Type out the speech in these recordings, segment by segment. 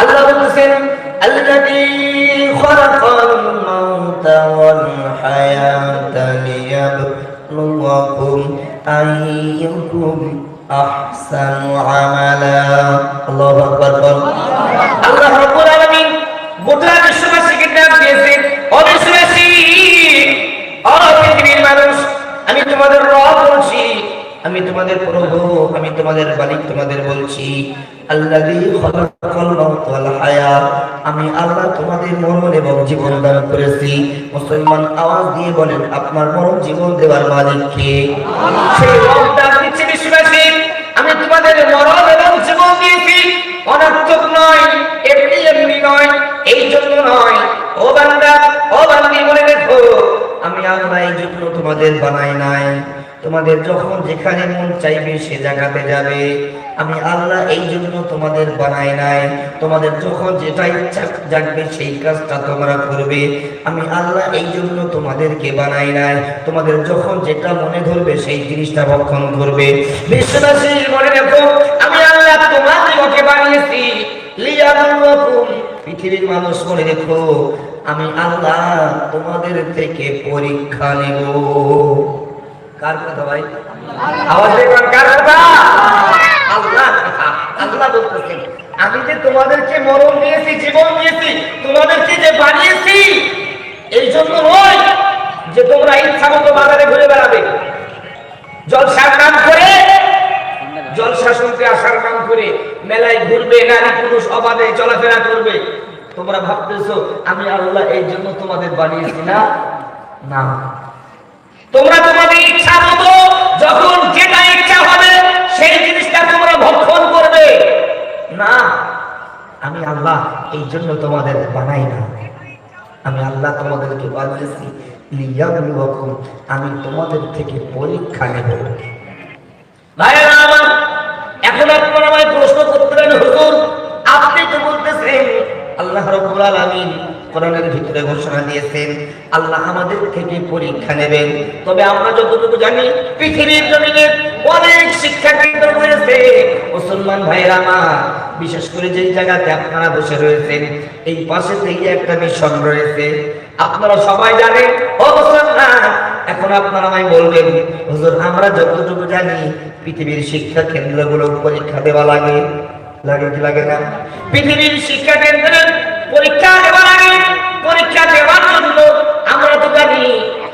আল্লাহ বলতেছেন الذي خلق الموت والحياة ليبلوكم أيكم أحسن عملا الله أكبر বল আল্লাহ রাব্বুল আলামিন গোটা বিশ্ববাসীকে ডাক দিয়েছেন ও বিশ্ববাসী ও পৃথিবীর মানুষ আমি তোমাদের রব বলছি আমি তোমাদের প্রভু আমি তোমাদের মালিক তোমাদের বলছি আমি আল্লাহ তোমাদের মরণ এবং জীবন দান করেছি। মুসলমান আওয়াজ দিয়ে বলেন, আপনার মরণ জীবন দেওয়ার মালিক কে? আমি তোমাদের মরণ এবং জীবন দিয়েছি। নয়, এমনি এমনি নয়, এই জন্য নয়। ও আমি আল্লাহ এই জন্য তোমাদের বানাই নাই। তোমাদের যখন যেখানে মন চাইবে সে জায়গাতে যাবে। আমি আল্লাহ এই জন্য তোমাদের বানাই নাই। তোমাদের যখন যেটা ইচ্ছা জাগবে সেই কাজটা তোমরা করবে। আমি আল্লাহ এই জন্য তোমাদেরকে বানাই নাই। তোমাদের যখন যেটা মনে ধরবে সেই জিনিসটা ভক্ষণ করবে। বিশ্ববাসী মনে রেখো, আমি আল্লাহ তোমাদেরকে বানিয়েছি। পৃথিবীর মানুষ, মনে রেখো, আমি আল্লাহ তোমাদের থেকে পরীক্ষা নেব। কার কথা ভাই? আওয়াজ কার কথা? আল্লাহ আল্লাহ বলতেছেন, আমি যে তোমাদেরকে মরণ দিয়েছি, জীবন দিয়েছি, তোমাদেরকে যে বানিয়েছি এই জন্য নয় যে তোমরা ইচ্ছা মতো বাজারে ঘুরে বেড়াবে। জলসার নাম করে, জলসা শুনতে আসার নাম করে, মেলায় ঘুরবে, নারী পুরুষ অবাধে চলাফেরা করবে। তোমরা ভাবতেছো, আমি আল্লাহ এই জন্য তোমাদের বানিয়েছি না? না। তোমরা তোমাদের ইচ্ছা মতো যখন যেটা ইচ্ছা হবে, সেই জিনিসটা তোমরা ভক্ষণ করবে। না, আমি আল্লাহ এই জন্য তোমাদের বানাই না। আমি আল্লাহ তোমাদেরকে বানিয়েছি। আমি তোমাদের থেকে পরীক্ষা নেব। ভাইরা আমার, এখন আপনারা আমায় প্রশ্ন করতেন হুজুর, আপনি তো বলতেছেন, আল্লাহ রাব্বুল আলামিন কোরআনের ভিতরে ঘোষণা দিয়েছেন, আল্লাহ আমাদের থেকে পরীক্ষা নেবেন। তবে আমরা যতটুকু জানি, পৃথিবীর জমিনে অনেক শিক্ষা কেন্দ্র রয়েছে। মুসলমান ভাইরা আমার, বিশেষ করে যেই জায়গাতে আপনারা বসে রয়েছেন, এই পাশে থেকে একটা মিশন রয়েছে। আপনারা সবাই জানেন, ও মুসলমান, এখন আপনারা আমায় বলবেন, হুজুর, আমরা যতটুকু জানি, পৃথিবীর শিক্ষা কেন্দ্রগুলো পরীক্ষা দেওয়া লাগে। লাগে কি লাগে না? পৃথিবীর শিক্ষা কেন্দ্রের পরীক্ষা দেওয়া লাগে। পরীক্ষা দেওয়ার জন্য আমরা তো জানি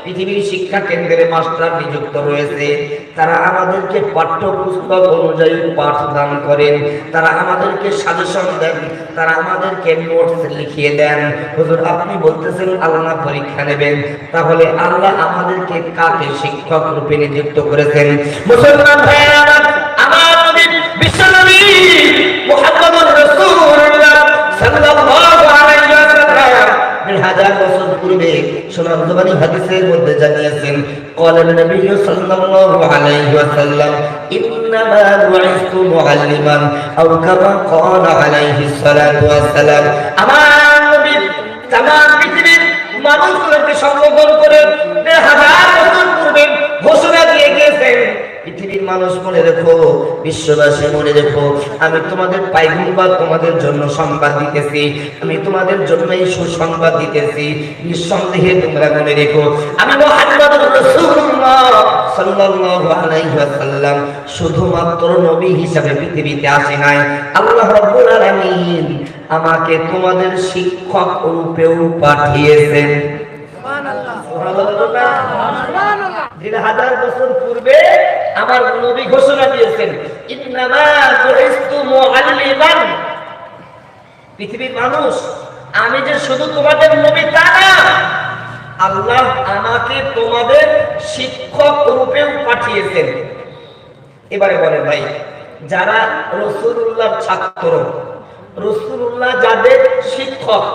পৃথিবীর শিক্ষা কেন্দ্রে মাস্টার নিযুক্ত রয়েছে। তারা আমাদেরকে পাঠ্যপুস্তক অনুযায়ী পাঠ দান করেন। তারা আমাদেরকে সাজেশন দেন। তারা আমাদেরকে নোটস লিখিয়ে দেন। হুজুর, আপনি বলতেছেন আল্লাহ পরীক্ষা নেবেন। তাহলে আল্লাহ আমাদেরকে কাকে শিক্ষক রূপে নিযুক্ত করেছেন? মুসলমান ভাইয়েরা, আমার নবী বিশ্বনবী হাজার বছর পূর্বে সোনার জবানি হাদিসের মধ্যে জানিয়েছেন قال النبي صلى الله عليه وسلم إنما بعثت معلما أو كما قال عليه الصلاة والسلام আমার নবী তাম পৃথিবীর মানুষগুলোকে সম্বোধন করে দেড় হাজার বছর পূর্বে ঘোষণা দিয়ে গিয়েছেন পৃথিবীর মানুষ মনে রেখো বিশ্ববাসী মনে রেখো আমি তোমাদের পাইগুম্বা তোমাদের জন্য সংবাদ দিতেছি আমি তোমাদের জন্য এই সুসংবাদ দিতেছি নিঃসন্দেহে তোমরা মনে রেখো আমি মুহাম্মদুর রাসূলুল্লাহ সাল্লাল্লাহু আলাইহি ওয়াসাল্লাম শুধুমাত্র নবী হিসাবে পৃথিবীতে আসে নাই। আল্লাহ রাব্বুল আলামিন আমাকে তোমাদের শিক্ষক রূপেও পাঠিয়েছেন। দেড় হাজার বছর পূর্বে আমার নবী ঘোষণা দিয়েছেন পৃথিবীর মানুষ, আমি যে শুধু তোমাদের নবী তা না, আল্লাহ আমাকে তোমাদের শিক্ষক রূপেও পাঠিয়েছেন। এবারে বলেন ভাই, যারা রসুল্লাহর ছাত্র রসুল্লাহ যাদের শিক্ষক,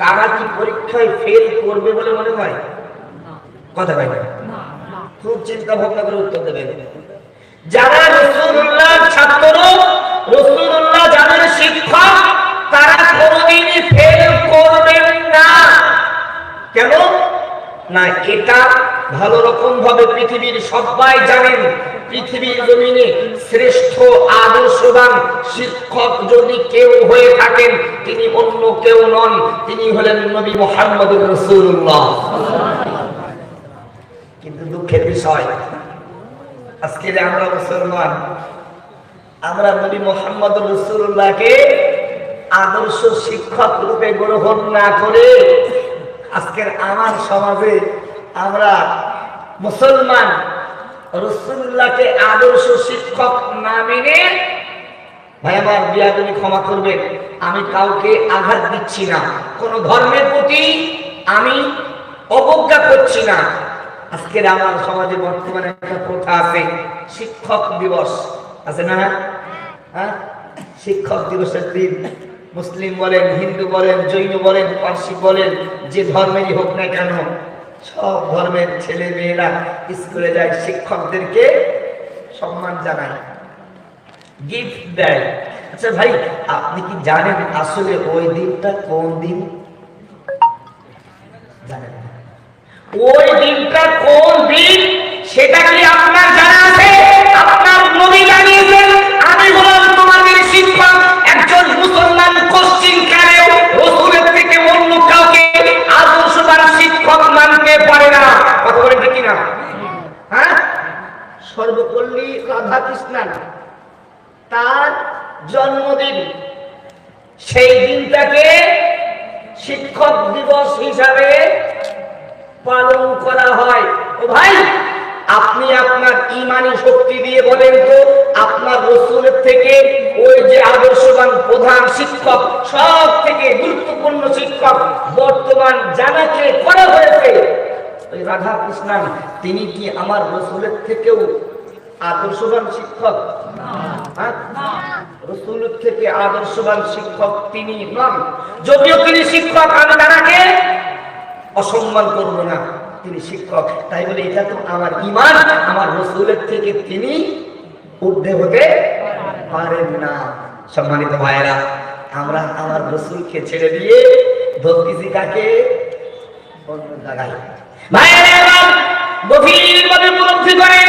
তারা কি পরীক্ষায় ফেল করবে বলে মনে হয়? কথা ভাই খুব চিন্তা ভাবনা করে উত্তর দেবেন যারা রসুল্লাহ ছাত্র রসুল্লাহ যাদের শিক্ষক তারা কোনোদিনই ফেল করবেন না। কেন? না এটা ভালো রকম ভাবে পৃথিবীর সবাই জানেন পৃথিবীর জমিনে শ্রেষ্ঠ আদর্শবান শিক্ষক যদি কেউ হয়ে থাকেন তিনি অন্য কেউ নন তিনি হলেন নবী মোহাম্মদ রসুল্লাহ দুঃখের বিষয়। আজকে আমরা মুসলমান, আমরা নবী মোহাম্মদ রসুল্লাহকে আদর্শ শিক্ষক রূপে গ্রহণ না করে আজকের আমার সমাজে আমরা মুসলমান রসুল্লাহকে আদর্শ শিক্ষক না মেনে ভাই আমার বিয়াদনি ক্ষমা করবেন আমি কাউকে আঘাত দিচ্ছি না। কোন ধর্মের প্রতি আমি অবজ্ঞা করছি না। আজকের আমার সমাজে বর্তমানে একটা প্রথা আছে, শিক্ষক দিবস। আছে না? হ্যাঁ? শিক্ষক দিবসের দিন মুসলিম বলেন, হিন্দু বলেন, জৈন বলেন, পার্সি বলেন, যে ধর্মেরই হোক না কেন, সব ধর্মের ছেলে মেয়েরা স্কুলে যায়, শিক্ষকদেরকে সম্মান জানায় গিফট দেয়। আচ্ছা ভাই, আপনি কি জানেন আসলে ওই দিনটা কোন দিন? জানেন? ওই দিনটা কোন দিন সেটা কি আপনার জানা আছে? আপনার নবী জানিয়েছেন, আমি হলাম তোমাদের শিক্ষক একজন মুসলমান কোশ্চিন কালেও রসুলের থেকে অন্য কাউকে আদর্শবান শিক্ষক মানতে পারে না? কথা বলে ঠিক না হ্যাঁ? সর্বপল্লী রাধা তার জন্মদিন। সেই দিনটাকে শিক্ষক দিবস হিসাবে পালন করা হয়। ও ভাই আপনি আপনার ইমানি শক্তি দিয়ে বলেন তো আপনার রসুলের থেকে ওই যে আদর্শবান প্রধান শিক্ষক সব থেকে গুরুত্বপূর্ণ শিক্ষক বর্তমান জানাকে করা হয়েছে। ওই রাধা কৃষ্ণান তিনি কি আমার রসুলের থেকেও আদর্শবান শিক্ষক? হ্যাঁ? রসুলের থেকে আদর্শবান শিক্ষক তিনি নন। যদিও তিনি শিক্ষক আমি তারাকে অসম্মান করব না। তিনি শিক্ষক। তাই বলে এটা তো আমার ইমান, আমার রসুলের থেকে তিনি ঊর্ধ্বে হতে পারেন না। সম্মানিত ভাইয়েরা, আমরা আমার রসুলকে ছেড়ে দিয়ে ধরতেছি কাকে? অন্য জায়গায়। ভাইয়েরা গভীরভাবে উপলব্ধি করেন।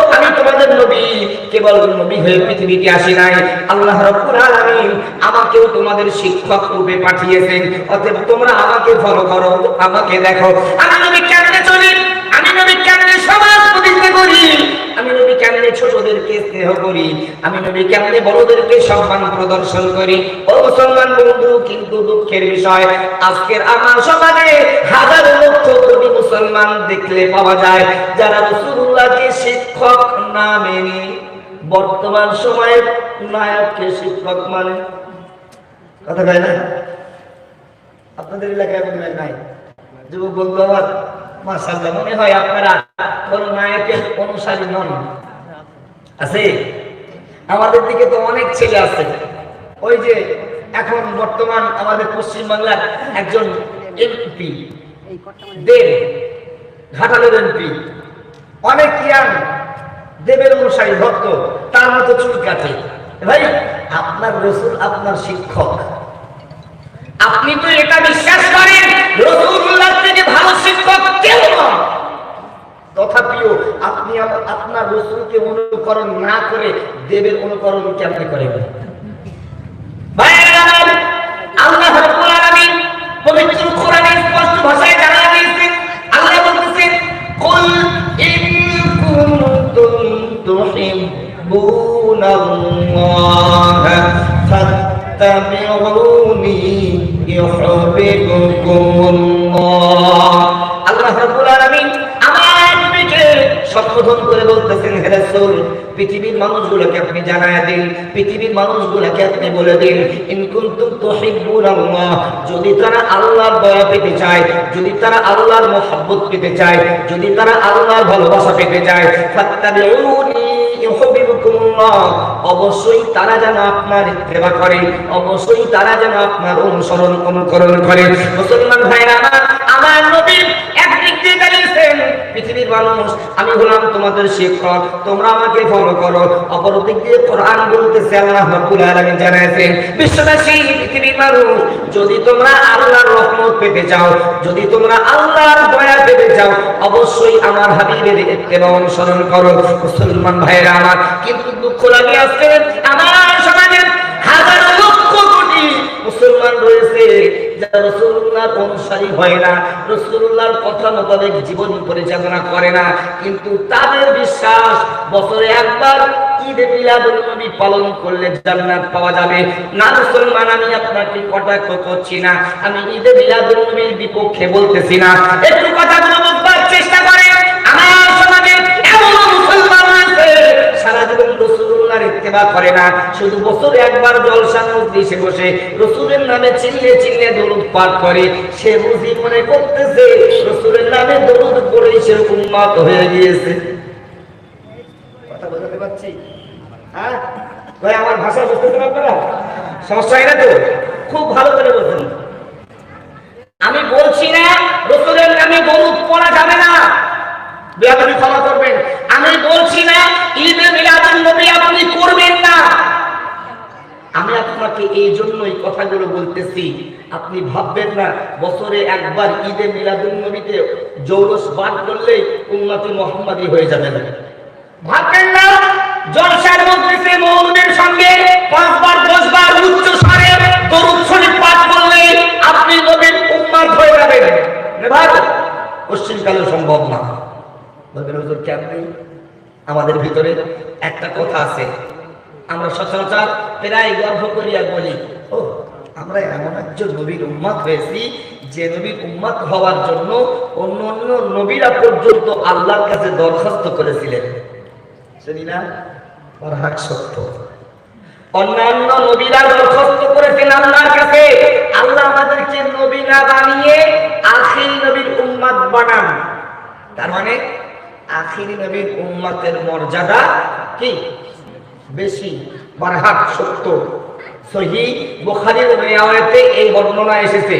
আমি তোমাদের নবী, কেবল নবী হয়ে পৃথিবীতে আসি নাই। আল্লাহ আলামিন আমাকেও তোমাদের শিক্ষক রূপে পাঠিয়েছেন। অতএব তোমরা আমাকে ফলো করো, আমাকে দেখো। আমি নবী কেমনে চলি? আমি নবী কেমনে সমাজ প্রতিষ্ঠা করি? আমি নবী কেমনে ছোটদেরকে স্নেহ করি? আমি নবী কেমনে বড়দেরকে সম্মান প্রদর্শন করি? ও মুসলমান বন্ধু, কিন্তু দুঃখের বিষয়, আজকের আমার সমাজে হাজার লক্ষ কোটি মুসলমান দেখলে পাওয়া যায়, যারা রাসূলুল্লাহকে শিক্ষক না মেনে বর্তমান সময়ে নায়ককে শিক্ষক মানে। কথা কয় না? আপনাদের এলাকায় মনে হয় নাই? যুবক বন্ধু আমার মাসাল্লাহ মনে হয় আপনারা কোন নায়কের অনুসারী নন। আছে? আমাদের দিকে তো অনেক ছেলে আছে। ওই যে এখন বর্তমান আমাদের পশ্চিম বাংলার একজন এমপি। দেব চুল কাটে ভাই আপনার রসুল আপনার আপনি তো এটা বিশ্বাস করেন থেকে ভালো শিক্ষক কেউ তথাপিও আপনি আপনার রসুলকে অনুকরণ না করে দেবের অনুকরণ কেমনে করেন? আমার, আল্লাহ পবিত্র কোরআনে স্পষ্ট ভাষায় তুহিব্বুনাল্লাহ ফাত্তাবিউনি ইউহিব্বুকুমুল্লাহ আল্লাহ রাব্বুল আলামিন আমার নবীকে সম্বোধন করে বলতেছেন, হে রাসূল, পৃথিবীর মানুষগুলোকে আপনি দিন, পৃথিবীর মানুষগুলোকে আপনি বলে দিন যদি তারা আল্লাহর দয়া পেতে চায়, যদি তারা আল্লাহর মহব্বত পেতে চায়, যদি তারা আল্লাহর ভালোবাসা পেতে চায়, ফাত্তাবিউনি অবশ্যই তারা যেন আপনার সেবা করে, অবশ্যই তারা যেন আপনার অনুসরণ অনুকরণ করে। মুসলমান ভাইরা আমার আমার দিয়ে দাঁড়িয়েছেন। পৃথিবীর মানুষ, আমি হলাম তোমাদের শিক্ষক, তোমরা আমাকে ফলো করো। অপর দিক দিয়ে কোরআন বলতেছে, আল্লাহ রাব্বুল আলামিন জানাইছেন, বিশ্ববাসী, পৃথিবীর মানুষ, যদি তোমরা আল্লাহর রহমত পেতে চাও, যদি তোমরা আল্লাহর দয়া পেতে চাও, অবশ্যই আমার হাবিবের ইত্তেবা অনুসরণ করো। মুসলমান ভাইরা আমার, কিন্তু দুঃখ লাগে আজকে আমার সমাজে হাজার লক্ষ কোটি মুসলমান রয়েছে। যারা রসুল্লাহর অনুসারী হয় না, রসুল্লাহর কথা মোতাবেক জীবন পরিচালনা করে না, কিন্তু তাদের বিশ্বাস বছরে একবার ঈদে পালন করলে জান্নাত পাওয়া যাবে। না মুসলমান, আমি আপনাকে কটাক্ষ করছি না, আমি ঈদে বিপক্ষে বলতেছি না। একটু কথাগুলো বুঝবার চেষ্টা করে আমার সমাজে এমন মুসলমান আছে, সারা জীবন রসুল্লাহর ইত্তেবা করে না। শুধু বছরে একবার জলসা মজলিসে বসে রসুলের নামে চিল্লে চিল্লে দরুদ পাঠ করে। সে বুঝি মনে করতেছে, রসুলের নামে দরুদ পড়ে সে উন্মাত হয়ে গিয়েছে। হ্যাঁ? আমি বলছি না, রসুলের নামে দরুদ পড়া যাবে না। বেয়াদবি ক্ষমা করবেন। আমি বলছি না, ঈদে মিলাদুন নবী আপনি করবেন না। আমি আপনাকে এই জন্যই কথাগুলো বলতেছি, আপনি ভাববেন না, বছরে একবার ঈদে মিলাদুন নবীতে জৌরস পাঠ করলে উন্নতি মোহাম্মদী হয়ে যাবেন। ভাববেন না, জলসার মজলিসে মৌলবীর সঙ্গে পাঁচবার, দশবার উচ্চ স্বরে দরুদ শরীফ পাঠ করলে আপনি নবীর উম্মাদ হয়ে যাবেন। ভাই পশ্চিমকালে সম্ভব না। বলবেন হুজুর কেমনি আমাদের ভিতরে একটা কথা আছে। আমরা সচরাচর প্রায় গর্ব করিয়া বলি ও আমরা এমন একজন নবীর উম্মাদ হয়েছি যে নবীর উম্মাদ হওয়ার জন্য অন্য অন্য নবীরা পর্যন্ত আল্লাহর কাছে দরখাস্ত করেছিলেন। শুনি না হাক সত্য। অন্যান্য নবীরা দরখাস্ত করেছেন আল্লাহর কাছে। আল্লাহ আমাদেরকে নবী না বানিয়ে আখির নবীর উম্মাদ বানান। তার মানে আখিরি নবীর উম্মাতের মর্যাদা কি? বেশি বারহাত সত্য সহি বুখারীর রিওয়ায়াতে এই বর্ণনা এসেছে।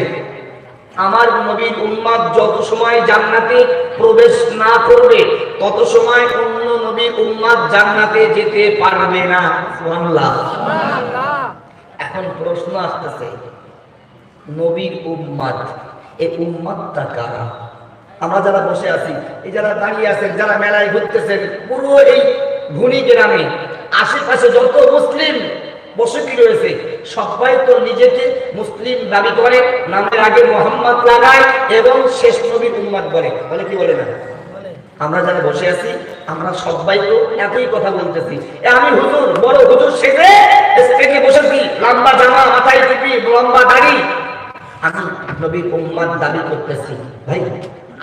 আমার নবীর উম্মাদ যত সময় জান্নাতে প্রবেশ না করবে তত সময় অন্য নবীর উম্মাদ জান্নাতে যেতে পারবে না। সুবহানাল্লাহ। এখন প্রশ্ন আসতেছে নবীর উম্মাদ এই উম্মাদটা কারা? আমরা যারা বসে আছি, এই যারা দাঁড়িয়ে আছেন, যারা মেলায় ঘুরতেছেন, পুরো এই ভুনি গ্রামে, আশেপাশে যত মুসলিম বসতি রয়েছে, সবাই তো নিজেকে মুসলিম দাবি করে, নামের আগে মোহাম্মদ লাগায় এবং শেষ নবীর উম্মাদ বলে। বলে কি বলে না? আমরা যারা বসে আছি, আমরা সবাই তো একই কথা বলতেছি। আমি হুজুর, বড় হুজুর সেজে স্টেজে বসেছি, লম্বা জামা, মাথায় টুপি, লম্বা দাড়ি। আমি নবী উম্মাদ দাবি করতেছি। ভাই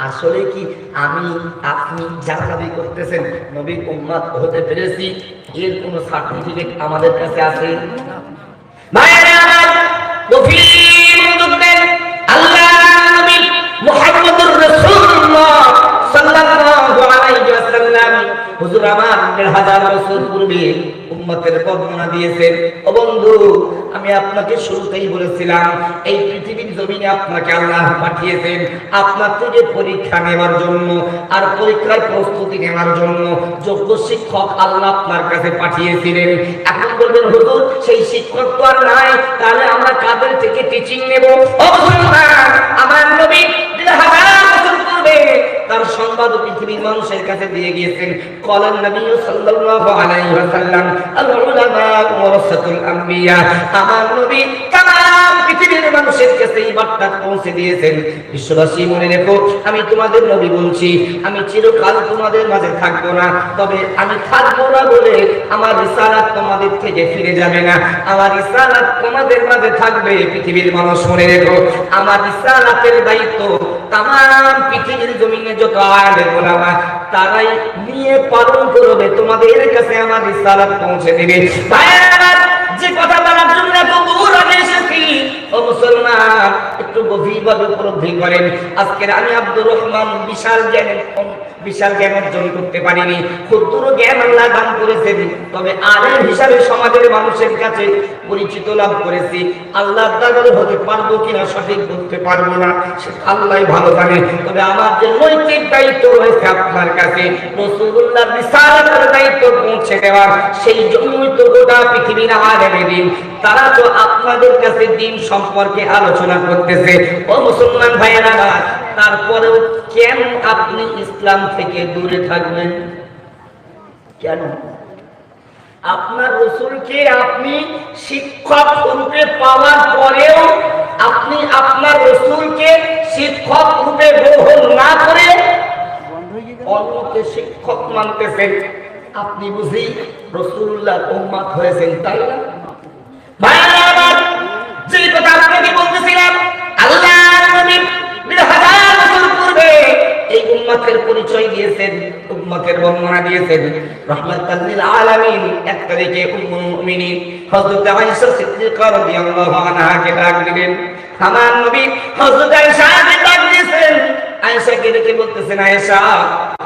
আসলে কি আমি, আপনি যারা দাবি করতেছেন? নবীর উম্মাদ হতে পেরেছি। এর কোন সার্টিফিকেট আমাদের কাছে আছে? নবী হুজুর আমার হাজার বছর পূর্বে উম্মতের বর্ণনা দিয়েছেন। ও বন্ধু আমি আপনাকে শুরুতেই বলেছিলাম, এই পৃথিবীর জমিনে আপনাকে আল্লাহ পাঠিয়েছেন। আপনার থেকে পরীক্ষা নেওয়ার জন্য আর পরীক্ষার প্রস্তুতি নেওয়ার জন্য যোগ্য শিক্ষক আল্লাহ আপনার কাছে পাঠিয়েছিলেন। এখন বলবেন, হুজুর, সেই শিক্ষক তো আর নাই, তাহলে আমরা কাদের থেকে টিচিং নেব? আমার নবী হাজার বছর পূর্বে তার সংবাদ পৃথিবীর মানুষের কাছে দিয়ে গিয়েছেন। কলান নবী সাল্লাল্লাহু আলাইহি ওয়াসাল্লাম, আল উলামা ওয়ারাসাতুল আম্বিয়া আমার নবী তাম পৃথিবীর মানুষের কাছে এই বার্তা পৌঁছে দিয়েছেন। বিশ্ববাসী, মনে রেখো, আমি তোমাদের নবী বলছি, আমি চিরকাল তোমাদের মাঝে থাকব না, তবে আমি থাকব না বলে আমার রিসালাত তোমাদের থেকে ফিরে যাবে না। আমার রিসালাত তোমাদের মাঝে থাকবে, পৃথিবীর মানুষ, মনে রেখো, আমার রিসালাতের দায়িত্ব তাম পৃথিবীর জমিনে তারাই নিয়ে পালন করবে, তোমাদের কাছে আমার রিসালাত পৌঁছে দিবে। যে কথা বলার জন্য একটু উপলব্ধি করেন। আজকের আমি আব্দুর রহমান বিশাল জ্ঞান বিশাল জ্ঞান অর্জন করতে পারিনি। ক্ষুদ্র জ্ঞান আল্লাহ দান করেছেন। তবে আলেম হিসাবে সমাজের মানুষের কাছে পরিচিত লাভ করেছি। আল্লাহ দরবারে হতে পারব কিনা সঠিক বলতে পারব না। সেটা আল্লাহ ভালো জানে। তবে আমার যে নৈতিক দায়িত্ব রয়েছে আপনার কাছে রসুল্লাহ বিশাল দায়িত্ব পৌঁছে দেওয়ার সেই জন্যই তো গোটা পৃথিবীর আলেমে দিন তারা তো আপনাদের কাছে দিন সম্পর্কে আলোচনা করতেছে। ও মুসলমান ভাইয়েরা তারপরেও কেন আপনি ইসলাম থেকে দূরে থাকবেন? কেন? আপনার রসুলকে আপনি শিক্ষক রূপে পাওয়ার পরেও আপনি আপনার রসুলকে শিক্ষক রূপে গ্রহণ না করে অন্যকে শিক্ষক মানতেছেন। আপনি বুঝি রসুল্লাহ হয়েছেন, তাই না? যে কথা আপনাকে বলতেছিলাম উম্মতের পরিচয় দিয়েছেন, উম্মতের বর্ণনা দিয়েছেন। রহমাতাল আলামিন, এক তারিখে উম্মুল মুমিনিন হযরত আয়েশা সিদ্দিকা রাদিয়াল্লাহু আনহাকে ডাক দিলেন। আমার নবী হযরত আয়েশাকে ডাক দিয়েছেন। আয়েশাকে ডেকে বলতেছেন, আয়েশা?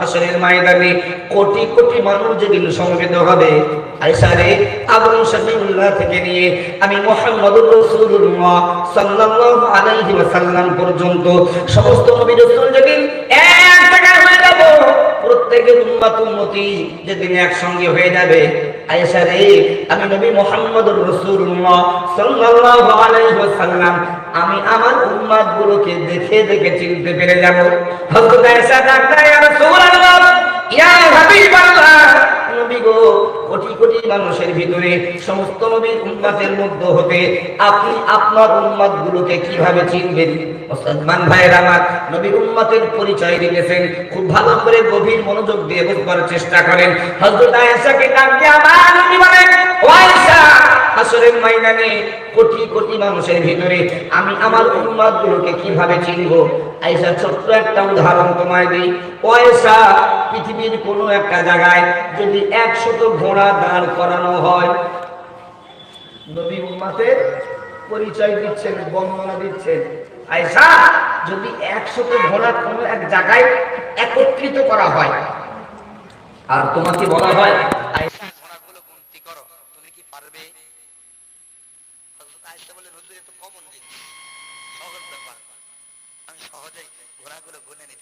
হাসরের ময়দানে কোটি কোটি মানুষ যেদিন সমবেত হবে, আয়েশা রে, আবু শাফিউল্লাহ থেকে নিয়ে আমি মুহাম্মদুর রাসূলুল্লাহ সাল্লাল্লাহু আলাইহি ওয়াসাল্লাম পর্যন্ত সমস্ত নবী রাসূল যেদিন প্রত্যেকের উম্মাত উম্মতি যেদিন একসঙ্গে হয়ে যাবে, আয়েশা রে, আমি নবী মুহাম্মদুর রাসূলুল্লাহ সাল্লাল্লাহু আলাইহি ওয়াসাল্লাম, আমি আমার উম্মত গুলোকে দেখে দেখে চিনতে পেরে যাব। হযরত আয়েশা ডাকতে ইয়া রাসূলুল্লাহ, ইয়া হাবিবাল্লাহ কোটি কোটি মানুষের ভিতরে সমস্ত নবীর উন্মাতের হতে আপনি আপনার উন্মাদ গুলোকে কীভাবে চিনবেন? মুসলমান ভাইয়ের আমার নবীর উন্মাতের পরিচয় রেখেছেন খুব ভালো করে গভীর মনোযোগ দিয়ে বুঝবার চেষ্টা করেন। হজরত আয়েশাকে ডাক দিয়ে আমার নবী বলেন হাসরের ময়দানে কোটি কোটি মানুষের ভিতরে আমি আমার উম্মত গুলোকে কীভাবে চিনব? আয়েশা, ছোট্ট একটা উদাহরণ তোমায় দিই। আয়েশা পৃথিবীর কোনো একটা জায়গায় যদি একশত ঘোড়া দাঁড় করানো হয়, নবী উম্মাতের পরিচয় দিচ্ছেন, বর্ণনা দিচ্ছেন। আয়েশা, যদি একশত ঘোড়া কোনো এক জায়গায় একত্রিত করা হয়, আর তোমাকে বলা হয়, আয়েশা ঘোড়াগুলো গুনতি করো তুমি কি পারবে হযরত আয়েশা বলে হুজুর এত কমন দিন সহজ ব্যাপার আমি সহজেই ঘোড়াগুলো গুনে নিতে পারব ইয়া রাসূলুল্লাহ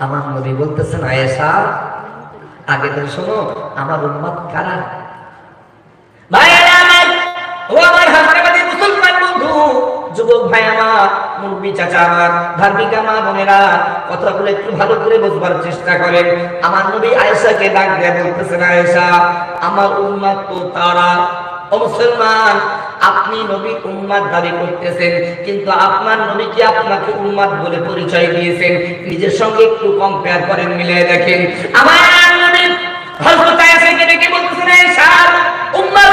আমার বলতেছেন আয়েশা আগে তো শোনো আমার উম্মত কারা? ভাইয়েরা আমার যুবক ভাই আমার। মুরব্বী মা বোনেরা, কথাগুলো একটু ভালো করে বুঝবার চেষ্টা করেন। আমার নবী আয়েশাকে ডাক দিয়ে বলতেছেন, আয়েশা, আমার তো তারা ও মুসলমান আপনি নবী উম্মাদ দাবি করতেছেন, কিন্তু আপনার নবী কি আপনাকে উম্মাদ বলে পরিচয় দিয়েছেন? নিজের সঙ্গে একটু কম্পেয়ার করেন, মিলিয়ে দেখেন। আমার নবী হযরত আয়েশাকে বলতেছেন, আয়েশা, উম্মাদ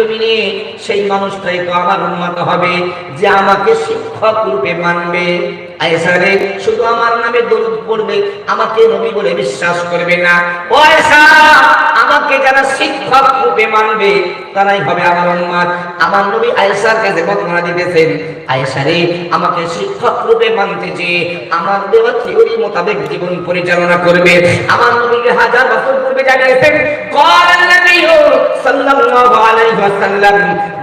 জমিনে সেই মানুষটাই তো আমার উন্মত হবে যে আমাকে শিক্ষক রূপে মানবে। শুধু আমার নামে দরুদ পড়বে, আমাকে নবী বলে বিশ্বাস করবে না। ও আমাকে যারা শিক্ষক মানবে তারাই হবে আমার উম্মত আমার নবী আয়েশার কাছে বর্ণনা দিতেছেন আয়েশা রে আমাকে শিক্ষক রূপে মানতে যে আমার দেওয়া থিওরি মোতাবেক জীবন পরিচালনা করবে আমার নবীকে হাজার বছর পূর্বে জানিয়েছেন قال النبي صلى الله عليه وسلم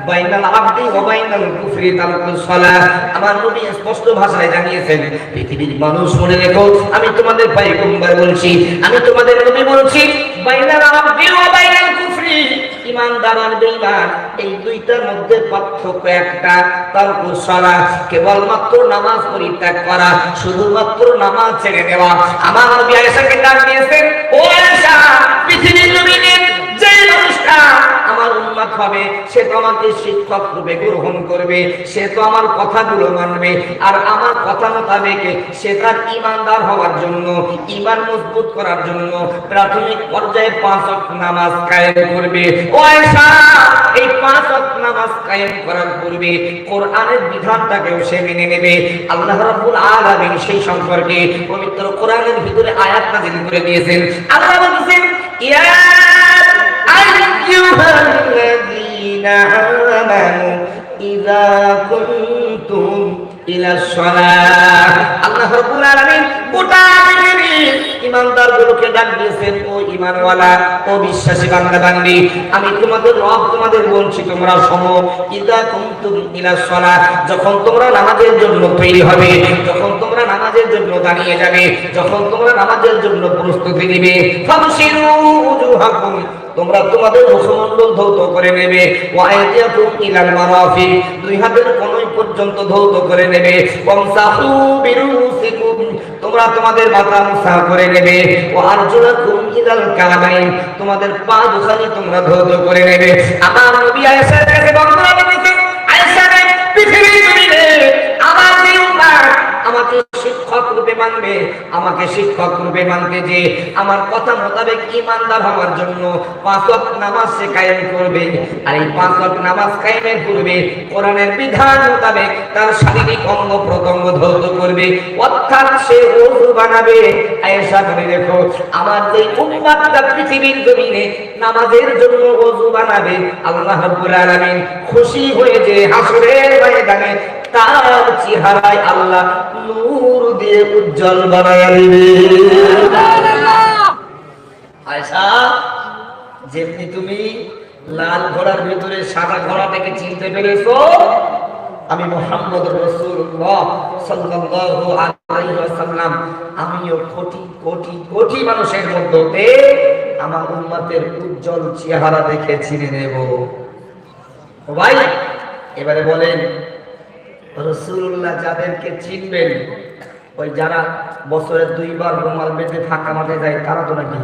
بين العبد وبين الكفر ترك الصلاة আমার নবী স্পষ্ট ভাষায় জানিয়েছেন পৃথিবীর মানুষ মনে রেখো আমি তোমাদের পয়গম্বর বলছি আমি তোমাদের নবী বলছি বাইনাল আবদি ওয়া বাইনাল কুফরি ইমানদার আর বেঈমান, এই দুইটার মধ্যে পার্থক্য একটা, তর্ক সরা কেবলমাত্র নামাজ পরিত্যাগ করা, শুধুমাত্র নামাজ ছেড়ে দেওয়া। আমার নবী আয়েশাকে ডাক দিয়েছেন, ও আয়েশা, পৃথিবীর জমিনে সে মজবুত করার জন্য প্রাথমিক পর্যায়ে পাঁচ নামাজ কায়েম করবে। এই পাঁচ নামাজ কায়েম করার পূর্বে কোরআনের বিধানটাকেও সে মেনে নেবে। আল্লাহ রাব্বুল আলামিন সেই সম্পর্কে পবিত্র কোরআনের ভিতরে আয়াত নাযিল করে দিয়েছেন। আল্লাহ ইয়া তোমাদের রব, তোমাদের বলছি তোমরা শোনো ইদা কুনতুম ইলা সালাহ যখন তোমরা নামাজের জন্য তৈরি হবে, যখন তোমরা নামাজের জন্য দাঁড়িয়ে যাবে, যখন তোমরা নামাজের জন্য প্রস্তুতি নিবে তোমরা তোমাদের মুখমণ্ডল ধৌত করে নেবে। ওয়াইদিয়াকুম ইলাল মারাফি দুই হাতের কোণই পর্যন্ত ধৌত করে নেবে। ওয়ামসাহু বিরুসিকুম, তোমরা তোমাদের মাথা মুসা করে নেবে। ও আরজুলাকুম ইলাল কাবাইন, তোমাদের পা দুখানি তোমরা ধৌত করে নেবে। আমার নবী আয়েশার কাছে বর্ণনা দিতেছে আয়েশা রে শিক্ষক রূপে মানবে, আমাকে শিক্ষক রূপে মানতে যে আমার কথা মোতাবেক ইমানদার হওয়ার জন্য পাঁচ নামাজ সে কায়েম করবে। আর এই পাঁচ নামাজ কায়েমের পূর্বে কোরআনের বিধান মোতাবেক তার শারীরিক অঙ্গ প্রত্যঙ্গ ধৌত করবে। অর্থাৎ সে ওযু বানাবে। আয়েশা করে দেখো, আমার যে উম্মাতটা পৃথিবীর জমিনে নামাজের জন্য ওযু বানাবে। আল্লাহ রাব্বুল আলামিন খুশি হয়ে যে হাসরের ময়দানে তার চেহারায় আল্লাহ নূর দিয়ে উজ্জ্বল বানায়া দিবে আয়সা যেমনি তুমি লাল ঘোড়ার ভিতরে সাদা ঘোড়াটাকে চিনতে পেরেছ, আমি মোহাম্মদ রাসূলুল্লাহ সাল্লাল্লাহু আলাইহি ওয়াসাল্লাম, আমিও কোটি কোটি কোটি মানুষের মধ্যে আমার উম্মতের উজ্জ্বল চেহারা দেখে চিনে নেব। ভাই, এবারে বলেন রসুল্লাহ যাদেরকে চিনবেন ওই যারা বছরে দুইবার রুমাল বেঁধে ফাঁকা মাঠে যায় তারা তো নাকি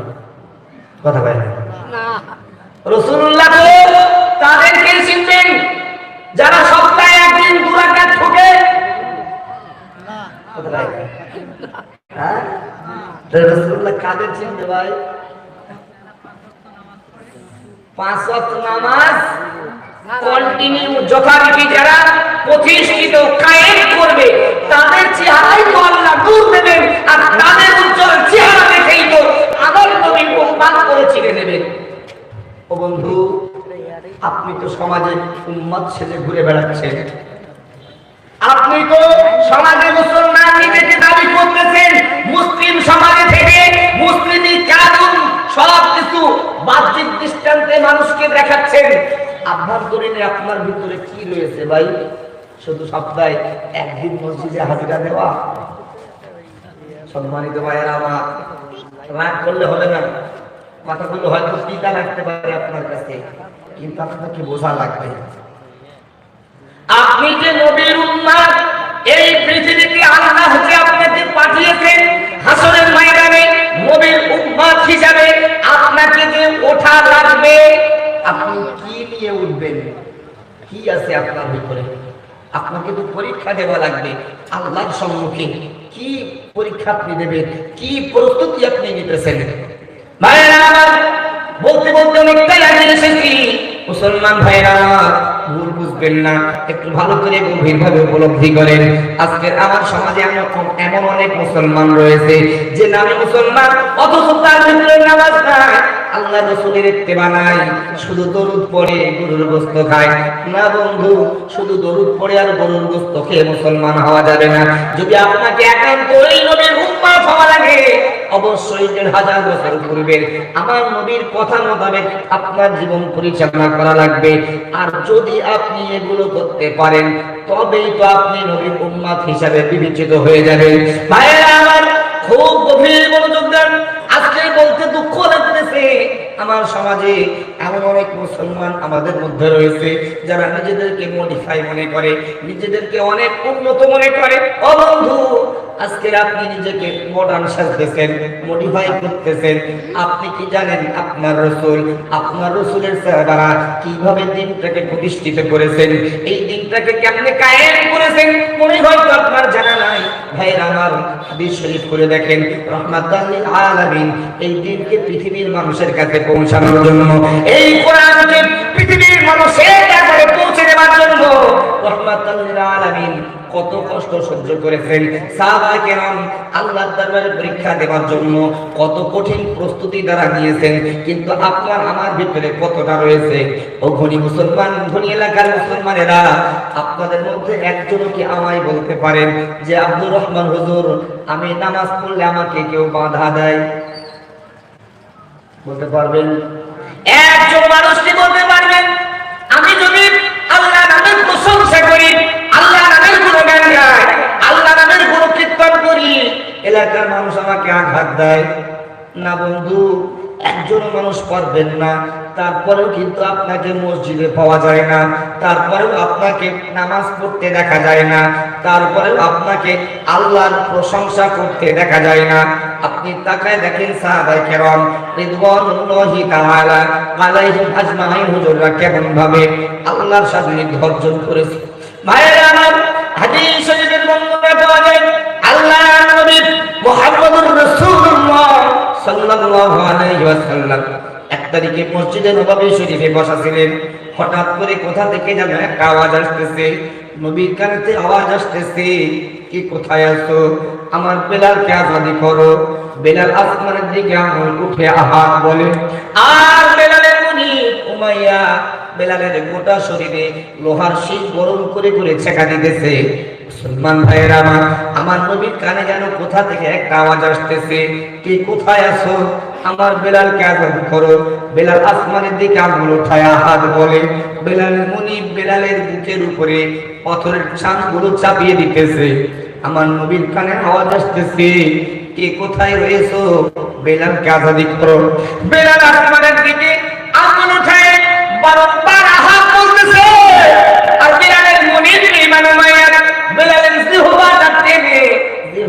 কথা বলে রসুল্লাহ তাদেরকে চিনবেন যারা সপ্তাহে একদিন দুরাকাত ঠোকে। হ্যাঁ? রসুল্লাহ কাদের চিনতে ভাই? পাঁচ নামাজ কন্টিনিউ যথারীতি যারা প্রতিষ্ঠিত কায়েম করবে, তাদের চেহারাই তো আল্লাহ নূর দেবেন, আর তাদের উজ্জ্বল চেহারা দেখেই তো উম্মাদ করে চিনে ও বন্ধু, আপনি তো সমাজে উম্মাদ সেজে ঘুরে বেড়াচ্ছেন। আপনি তো সমাজে মুসলমান নিজেকে দাবি করতেছেন, মুসলিম সমাজে থেকে মুসলিমি কানুন সব কিছু বাহ্যিক দৃষ্টান্তে মানুষকে দেখাচ্ছেন। আপনার ভিতরে কি রয়েছে ভাই? শুধু সপ্তাহে একদিন মসজিদে হাজিরা দেওয়া? সম্মানিত ভাইয়ের আমার, রাগ করলে হবে না। কথাগুলো হয়তো লাগতে পারে আপনার কাছে, কিন্তু আপনাকে বোঝা লাগবে। আপনি যে নবীর উম্মাদ, এই পৃথিবীতে আল্লাহ আপনাকে পাঠিয়েছেন হাসরের ময়দানে, নবীর উম্মাদ হিসাবে আপনাকে যে ওঠা লাগবে, আপনি কি নিয়ে উঠবেন? কি আছে আপনার ভিতরে? আপনাকে তো পরীক্ষা দেওয়া লাগবে, আল্লাহর সম্মুখে কি পরীক্ষা আপনি দেবেন? কি প্রস্তুতি আপনি নিতেছেন? ভাইয়েরা বলতে বলতে অনেকটাই আগে এসেছি মুসলমান ভাইরা, ভুল বুঝবেন না। একটু ভালো করে গভীর ভাবে উপলব্ধি করেন। আজকের আমার সমাজে এমন এমন অনেক মুসলমান রয়েছে, যে নামে মুসলমান, অথচ তার ভিতরে নামাজ নাই, আল্লাহ রসুলের ইত্তেবা নাই, শুধু দরুদ পড়ে গরুর গোস্ত খায়। না বন্ধু, শুধু দরুদ পড়ে আর গরুর গোস্ত খেয়ে মুসলমান হওয়া যাবে না। যদি আপনাকে একান্ত নবীর উম্মাত হওয়া লাগে অবশ্যই দেড় হাজার বছর পূর্বের। আমার নবীর কথা মোতাবেক আপনার জীবন পরিচালনা করা লাগবে। আর যদি আপনি এগুলো করতে পারেন, তবেই তো আপনি নবীর উন্মাদ হিসাবে বিবেচিত হয়ে যাবেন। ভাইয়েরা আমার খুব গভীর মনোযোগ দেন। আজকে বলতে দুঃখ লাগতেছে আমার সমাজে এমন অনেক মুসলমান আমাদের মধ্যে রয়েছে, যারা নিজেদেরকে মডিফাই মনে করে, নিজেদেরকে অনেক উন্নত মনে করে। ও বন্ধু, আজকে আপনি নিজেকে মডার্ন সাজতেছেন মডিফাই করতেছেন। আপনি কি জানেন আপনার রসুল, আপনার রসুলের সাহাবারা কীভাবে দিনটাকে প্রতিষ্ঠিত করেছেন? এই দিনটাকে কেমনে কায়েম করেছেন? মনে হয়তো আপনার জানা নাই। ভাইরা আমার করে দেখেন, রহমাতাল লিল আলামিন, এই দিনকে পৃথিবীর মানুষের কাছে পৌঁছানোর জন্য। এই কোরআনকে পৃথিবীর মানুষের কাছে পৌঁছে দেওয়ার জন্য। রহমাতাল আলামিন, কত কষ্ট সহ্য করেছেন। সাহাবায়ে কেরাম আল্লাহর দরবারে পরীক্ষা দেওয়ার জন্য কত কঠিন প্রস্তুতি দ্বারা নিয়েছেন। কিন্তু আপনার আমার ভিতরে কতটা রয়েছে? ও ঘনি মুসলমান ঘনি এলাকার মুসলমানেরা, আপনাদের মধ্যে একজনও কি আমায় বলতে পারেন যে, আব্দুর রহমান হুজুর, আমি নামাজ পড়লে আমাকে কেউ বাধা দেয়? বলতে পারবেন? একজন মানুষ কি বলতে পারবেন? আমি যদি আল্লাহ নামের প্রশংসা করি আল্লাহ নামের গুণগান গাই আল্লাহ নামের কোনো কীর্তন করি, এলাকার মানুষ আমাকে আঘাত দেয়। না বন্ধু একজন মানুষ পারবেন না, তারপরেও কিন্তু আপনাকে মসজিদে পাওয়া যায় না, তারপরেও আপনাকে নামাজ পড়তে দেখা যায় না, তারপরেও আপনাকে আল্লাহর প্রশংসা করতে দেখা যায় না। আপনি তাকায় দেখেন সাহাবাই কেরম কেমন ভাবে আল্লাহর সাথে অর্জন করেছে। আল্লাহ সাল্লাল্লাহু আলাইহি ওয়াসাল্লাম। এক তারিখে মসজিদে নববী শরীফে বসা ছিলেন হঠাৎ করে কোথা থেকে যেন একটা আওয়াজ আসতেছে। নবীর কানেতে আওয়াজ আসতেছে, কি কোথায় আছো? আমার বেলালকে আজাদি করো? বেলাল আসমানের দিকে আঙুল উঠে আহাত বলে, আর বেলালের মুনি উমাইয়া, বেলালের গোটা শরীরে লোহার শীত গরম করে করে ছেঁকা দিতেছে। মুসলমান ভাইয়েরা আমার আমার নবীর কানে যেন কোথা থেকে একটা আওয়াজ আসতেছে? কি কোথায় আছো? আমার বেলালকে আজাদ করো। বেলাল আসমানের দিকে আঙুল উঠায় হাত বলে। বেলাল মুনি বেলালের বুকের উপরে পাথরের ছানগুলো চাপিয়ে দিতেছে। আমার নবীর কানে আওয়াজ আসতেছে, কে কোথায় রয়েছো? বেলালকে আজাদি করো। বেলাল আসমানের দিকে আঙুল উঠায়, বারবার আহাত বলতেছে। আর বেলালের মনির ইমান মায়ার বেলালের জিহ্বাটা টেনে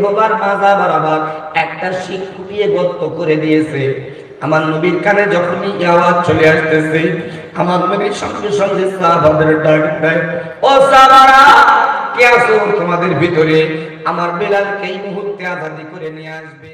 জিহ্বার মাজা বারাবার একটা শিখ কুপিয়ে গর্ত করে দিয়েছে। আমার নবীর কানে যখনই আওয়াজ চলে আসতেছে, আমার নবীর সঙ্গে সঙ্গে সাহাবাদের ডাক দেয়, ও সাহাবারা, কে আছো তোমাদের ভিতরে? আমার বেলালকে এই মুহূর্তে আজাদি করে নিয়ে আসবে।